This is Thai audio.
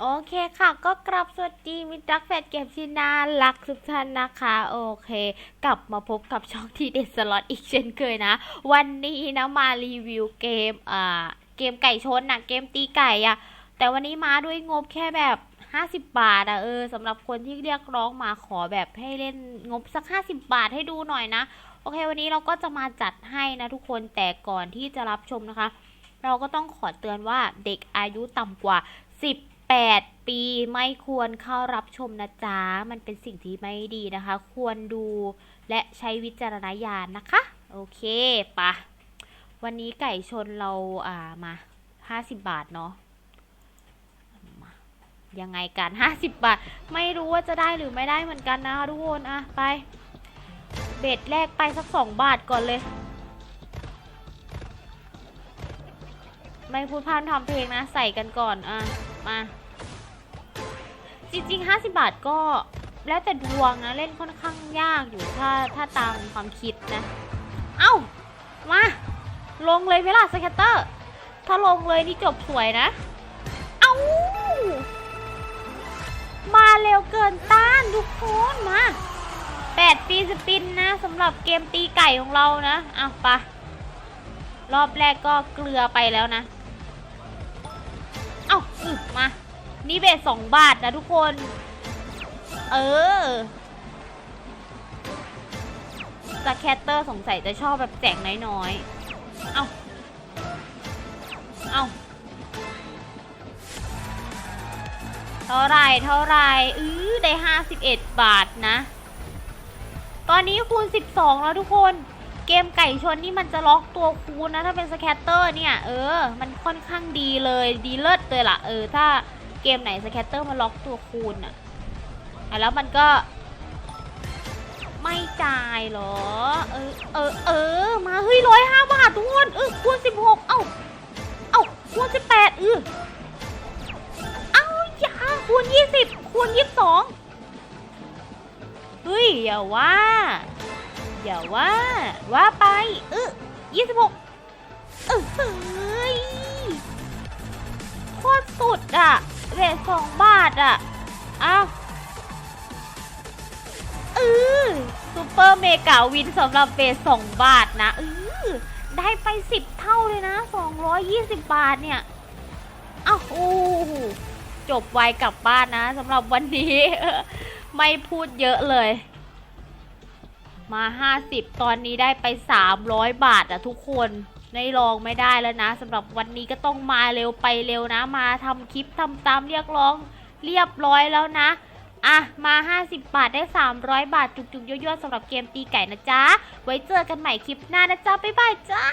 โอเคค่ะ ก็กลับสวัสดีมิตรักแฟนเกมที่น่ารักทุกท่านนะคะ โอเค กลับมาพบกับช่องทีเด็ดสล็อตอีกเช่นเคยนะ วันนี้นะมารีวิวเกมอ่าเกมไก่ชนนะเกมตีไก่อะแต่วันนี้มาด้วยงบแค่แบบ 50 บาทอะเออสำหรับคนที่เรียกร้องมาขอแบบให้เล่นงบสัก 50 บาทให้ดูหน่อยนะ โอเค วันนี้เราก็จะมาจัดให้นะทุกคนแต่ก่อนที่จะรับชมนะคะ เราก็ต้องขอเตือนว่าเด็กอายุต่ำกว่า 8 ปีไม่ควรเข้ารับชมนะจ๊ะ มันเป็นสิ่งที่ไม่ดีนะคะ ควรดูและใช้วิจารณญาณนะคะ โอเคปะวันนี้ไก่ชนเราอ่ามา 50 บาทเนาะยังไงกัน 50 บาท ไม่รู้ว่าจะได้หรือไม่ได้เหมือนกันนะคะทุกคนอะไป เบ็ดแรกไปสัก 2 บาทก่อนเลย ไม่พูดพร่ำทำเพลงนะ ใส่กันก่อนอะ มา จริงๆ 50 บาทก็แล้วแต่ดวงนะ เล่นค่อนข้างยากอยู่ถ้าถ้าตามความคิดนะ เอ้า มา ลงเลยเวลาสแคตเตอร์ ถ้าลงเลยนี่จบสวยนะ เอ้า มาเร็วเกินต้านทุกคนมา8ปีสปินนะสำหรับเกมตีไก่ของเรานะ เอาไปรอบแรกก็เกลือไปแล้วนะ อ้าอึมา นี่เบสสองบาทนะทุกคน เออสแคตเตอร์สงสัยจะชอบแบบแจกน้อยๆ เอ้า เอ้า เท่าไรเท่าไหรอื้อได้ห้าสิบเอ็ดบาทนะ ตอนนี้คูณสิบสองแล้วทุกคน เกมไก่ชนนี่มันจะล็อกตัวคูณนะ ถ้าเป็นสแคตเตอร์เนี่ย เออ มันค่อนข้างดีเลยดีเลิศเลยล่ะ เออ ถ้าเกมไหนสแคตเตอร์มันล็อกตัวคูณอะ่ะแล้วมันก็ ไม่จ่ายเหรอ เออ เออ เออ มาเฮ้ยร้อยห้าบาททุกคนเออคูณสิบหกเอ้า เอ้าคูณสิบแปดเออเอ้าอย่าคูณยี่สิบคูณยี่สิบสองเฮ้ยอย่าว่า อย่าว่า ว่าไปเออยี่สิบหกเออเฮ้ยโคตรสุดอะเรทสองบาทอะอ้าวเออซูเปอร์เมกาวินสำหรับเบสสองบาทนะเออได้ไปสิบเท่าเลยนะสองร้อยยี่สิบบาทเนี่ยอ้าวโอ้จบไวกลับบ้านนะสำหรับวันนี้ ไม่พูดเยอะเลย มา 50 ตอนนี้ได้ไป 300 บาทอะทุกคนได้ลองไม่ได้แล้วนะสำหรับวันนี้ก็ต้องมาเร็วไปเร็วนะ มาทำคลิปทำตามเรียกร้องเรียบร้อยแล้วนะอะ มา 50 บาทได้ 300 บาทจุกๆยั่วๆสำหรับเกมตีไก่นะจ๊ะ ไว้เจอกันใหม่คลิปหน้านะจ๊ะ บ๊ายบายจ้า